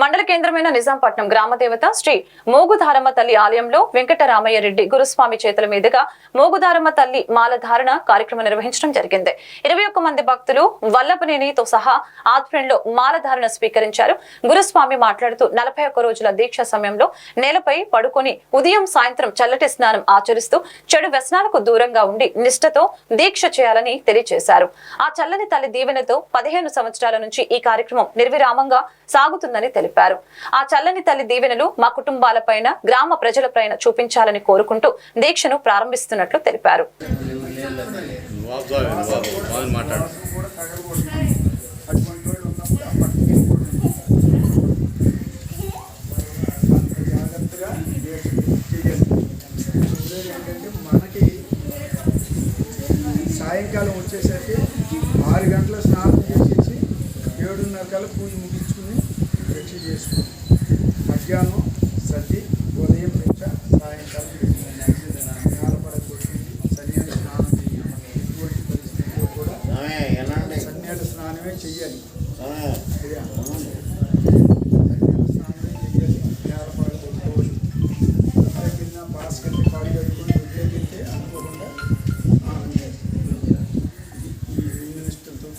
మండల కేంద్రమైన నిజాంపట్నం గ్రామదేవత శ్రీ మోగుధారమ్మ తల్లి ఆలయంలో వెంకటరామయ్య రెడ్డి గురుస్వామి చేతుల మీదుగా మోగుధారమ్మ తల్లి మాలధారణ కార్యక్రమం నిర్వహించడం జరిగింది. ఇరవై ఒక్క మంది భక్తులు వల్లభనేనితో సహా ఆధ్వర్యంలో మాలధారణ స్వీకరించారు. గురుస్వామి మాట్లాడుతూ నలభై ఒక్క రోజుల దీక్ష సమయంలో నేలపై పడుకొని ఉదయం సాయంత్రం చల్లటి స్నానం ఆచరిస్తూ చెడు వ్యసనాలకు దూరంగా ఉండి నిష్ఠతో దీక్ష చేయాలని తెలియజేశారు ఆ చల్లని తల్లి దీవెనతో పదిహేను సంవత్సరాల నుంచి ఈ కార్యక్రమం నిర్విరామంగా సాగుతుందని తెలిపారు. తెలిపారు. ఆ చల్లని తల్లి దీవెనలు మా కుటుంబాలపైన గ్రామ ప్రజలపైన చూపించాలని కోరుకుంటూ దీక్షను ప్రారంభిస్తున్నట్లు తెలిపారు. మనకి సాయంకాలం వచ్చేసరికి ఆరు గంటల స్నానం చేసేసి ఏడున్నర కల్లా పూజ ముగించుకుని రక్ష చేసుకుని మధ్యాహ్నం సర్ది ఉదయం భిక్ష సాయంకాలం నేలపడకూడదు సరైన స్నానం చేయాలి ఎటువంటి పరిస్థితుల్లో కూడా సన్యాల స్నానమే చెయ్యాలి. నేలపడ స్నానం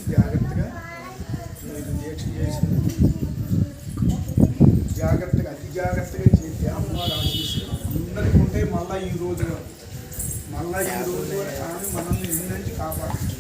జాగ్రత్తగా మీరు దీక్ష చేసిన జాగ్రత్తగా అతి జాగ్రత్తగా చేస్తే అమ్మవారు ఆశీస్సులు అందరికీ ఉంటే మళ్ళా ఈ రోజు మళ్ళా ఈ రోజు వరకు ఆమె మనల్ని ఎన్నంటి కాపాడుతుంది?